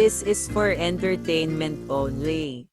This is for entertainment only.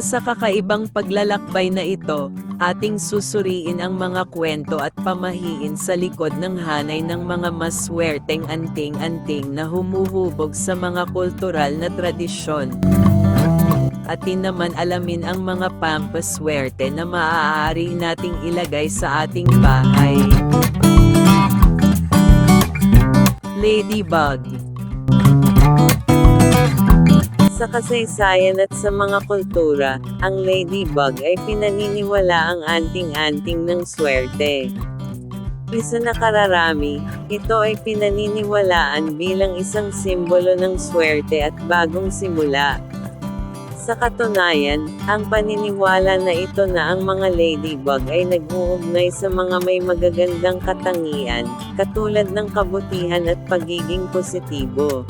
Sa kakaibang paglalakbay na ito, ating susuriin ang mga kwento at pamahiin sa likod ng hanay ng mga maswerteng anting-anting na humuhubog sa mga kultural na tradisyon. Atin naman alamin ang mga pampaswerte na maaari nating ilagay sa ating bahay. Ladybug sa kasaysayan at sa mga kultura, ang ladybug ay pinaniniwala ang anting-anting ng swerte. Isa na kararami, ito ay pinaniniwalaan bilang isang simbolo ng swerte at bagong simula. Sa katunayan, ang paniniwala na ito na ang mga ladybug ay nag-uugnay sa mga may magagandang katangian, katulad ng kabutihan at pagiging positibo.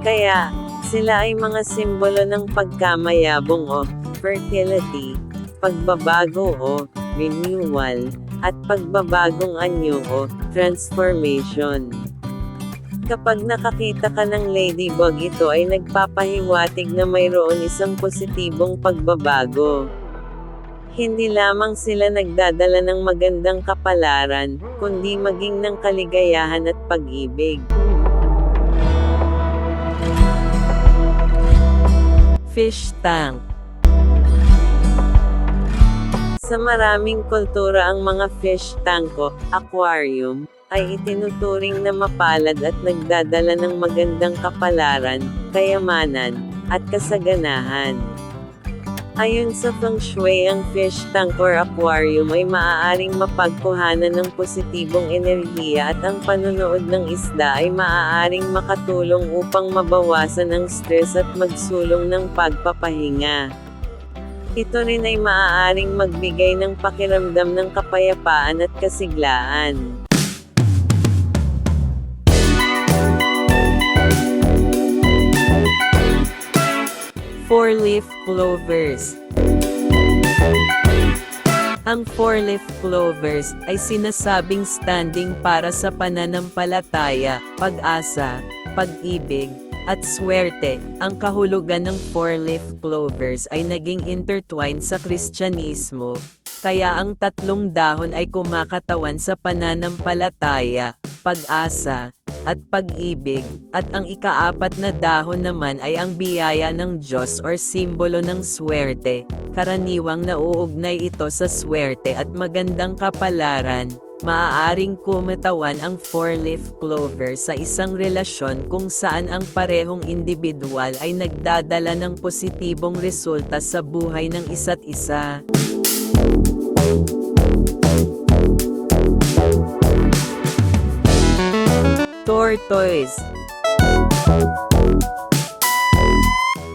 Kaya, sila ay mga simbolo ng pagkamayabong o fertility, pagbabago o renewal, at pagbabagong anyo o transformation. Kapag nakakita ka ng ladybug ito ay nagpapahiwatig na mayroon isang positibong pagbabago. Hindi lamang sila nagdadala ng magandang kapalaran, kundi maging ng kaligayahan at pag-ibig. Fish tank Sa maraming kultura ang mga fish tank o aquarium ay itinuturing na mapalad at nagdadala ng magandang kapalaran, kayamanan, at kasaganahan. Ayon sa Feng Shui ang fish tank or aquarium ay maaaring mapagkuhanan ng positibong enerhiya at ang panonood ng isda ay maaaring makatulong upang mabawasan ang stress at magsulong ng pagpapahinga. Ito rin ay maaaring magbigay ng pakiramdam ng kapayapaan at kasiglaan. Four-leaf clovers Ang four-leaf clovers ay sinasabing standing para sa pananampalataya, pag-asa, pag-ibig, at swerte. Ang kahulugan ng four-leaf clovers ay naging intertwined sa Kristyanismo, kaya ang tatlong dahon ay kumakatawan sa pananampalataya, pag-asa, at pag-ibig, at ang ikaapat na dahon naman ay ang biyaya ng Diyos or simbolo ng swerte. Karaniwang nauugnay ito sa swerte at magandang kapalaran. Maaaring kumatawan ang four-leaf clover sa isang relasyon kung saan ang parehong individual ay nagdadala ng positibong resulta sa buhay ng isa't isa. Tortoise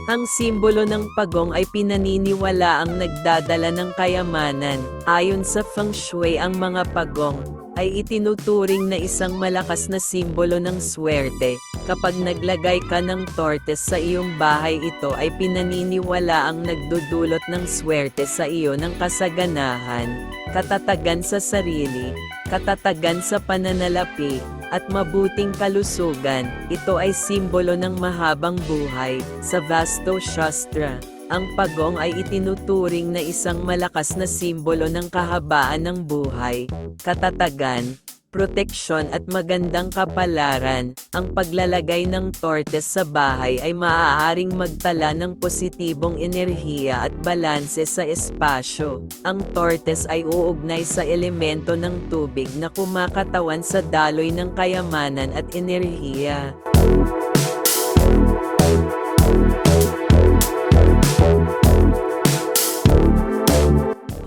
Ang simbolo ng pagong ay pinaniniwala ang nagdadala ng kayamanan. Ayon sa Feng Shui ang mga pagong ay itinuturing na isang malakas na simbolo ng swerte. Kapag naglagay ka ng tortoise sa iyong bahay ito ay pinaniniwala ang nagdudulot ng swerte sa iyo ng kasaganahan, katatagan sa sarili, katatagan sa pananalapi, at mabuting kalusugan. Ito ay simbolo ng mahabang buhay. Sa Vasto Shastra, ang pagong ay itinuturing na isang malakas na simbolo ng kahabaan ng buhay, katatagan, proteksyon at magandang kapalaran. Ang paglalagay ng tortes sa bahay ay maaaring magtala ng positibong enerhiya at balanse sa espasyo. Ang tortes ay uugnay sa elemento ng tubig na kumakatawan sa daloy ng kayamanan at enerhiya.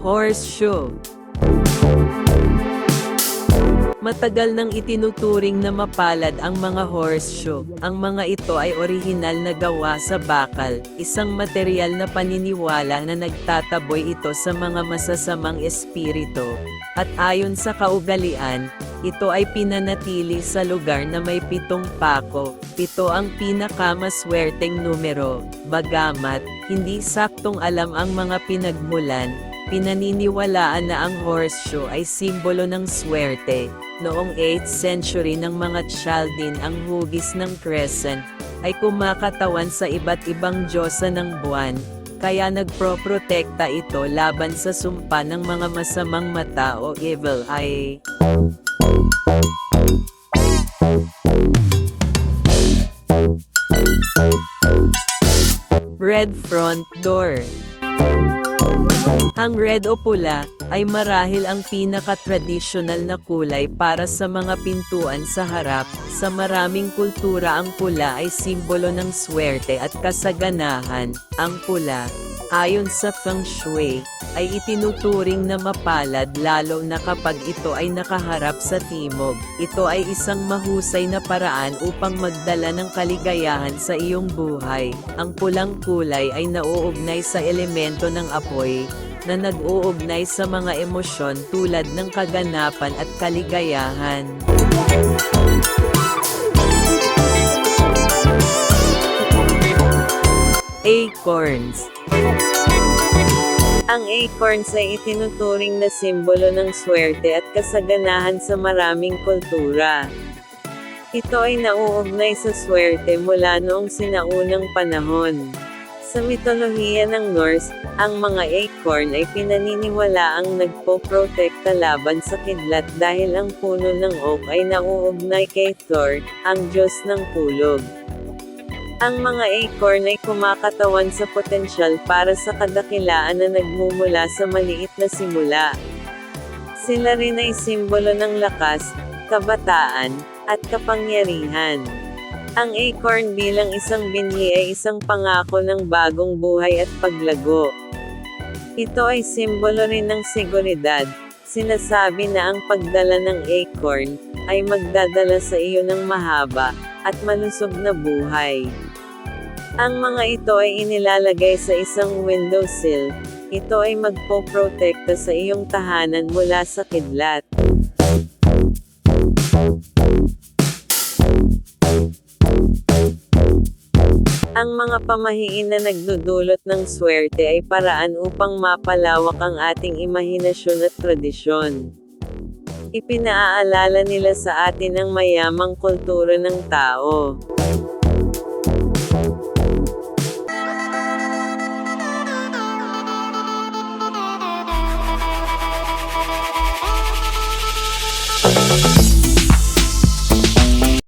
Horseshoe Matagal nang itinuturing na mapalad ang mga horseshoe. Ang mga ito ay orihinal na gawa sa bakal, isang material na paniniwala na nagtataboy ito sa mga masasamang espiritu. At ayon sa kaugalian, ito ay pinanatili sa lugar na may pitong pako. Pito ang pinakamaswerteng numero. Bagamat, hindi saktong alam ang mga pinagmulan, pinaniniwalaan na ang horseshoe ay simbolo ng swerte. Noong 8th century ng mga Chaldean ang hugis ng crescent ay kumakatawan sa iba't ibang diyosa ng buwan, kaya nagproprotekta ito laban sa sumpa ng mga masamang mata o evil eye. Red front door. Ang red o pula ay marahil ang pinaka-tradisyonal na kulay para sa mga pintuan sa harap. Sa maraming kultura ang pula ay simbolo ng swerte at kasaganahan. Ang pula, ayon sa Feng Shui, ay itinuturing na mapalad lalo na kapag ito ay nakaharap sa timog. Ito ay isang mahusay na paraan upang magdala ng kaligayahan sa iyong buhay. Ang pulang kulay ay nauugnay sa elemento ng apoy, na nag-uugnay sa mga emosyon tulad ng kaganapan at kaligayahan. Acorns Ang acorns ay itinuturing na simbolo ng swerte at kasaganahan sa maraming kultura. Ito ay nauugnay sa swerte mula noong sinaunang panahon. Sa mitolohiya ng Norse, ang mga acorn ay pinaniniwala ang nagpo-protekta laban sa kidlat dahil ang puno ng oak ay nauugnay kay Thor, ang Diyos ng kulog. Ang mga acorn ay kumakatawan sa potensyal para sa kadakilaan na nagmumula sa maliit na simula. Sila rin ay simbolo ng lakas, kabataan, at kapangyarihan. Ang acorn bilang isang binhi ay isang pangako ng bagong buhay at paglago. Ito ay simbolo rin ng seguridad. Sinasabi na ang pagdala ng acorn ay magdadala sa iyo ng mahaba at malusog na buhay. Ang mga ito ay inilalagay sa isang windowsill. Ito ay magpoprotekta sa iyong tahanan mula sa kidlat. Ang mga pamahiin na nagdudulot ng swerte ay paraan upang mapalawak ang ating imahinasyon at tradisyon. Ipinaaalala nila sa atin ang mayamang kultura ng tao.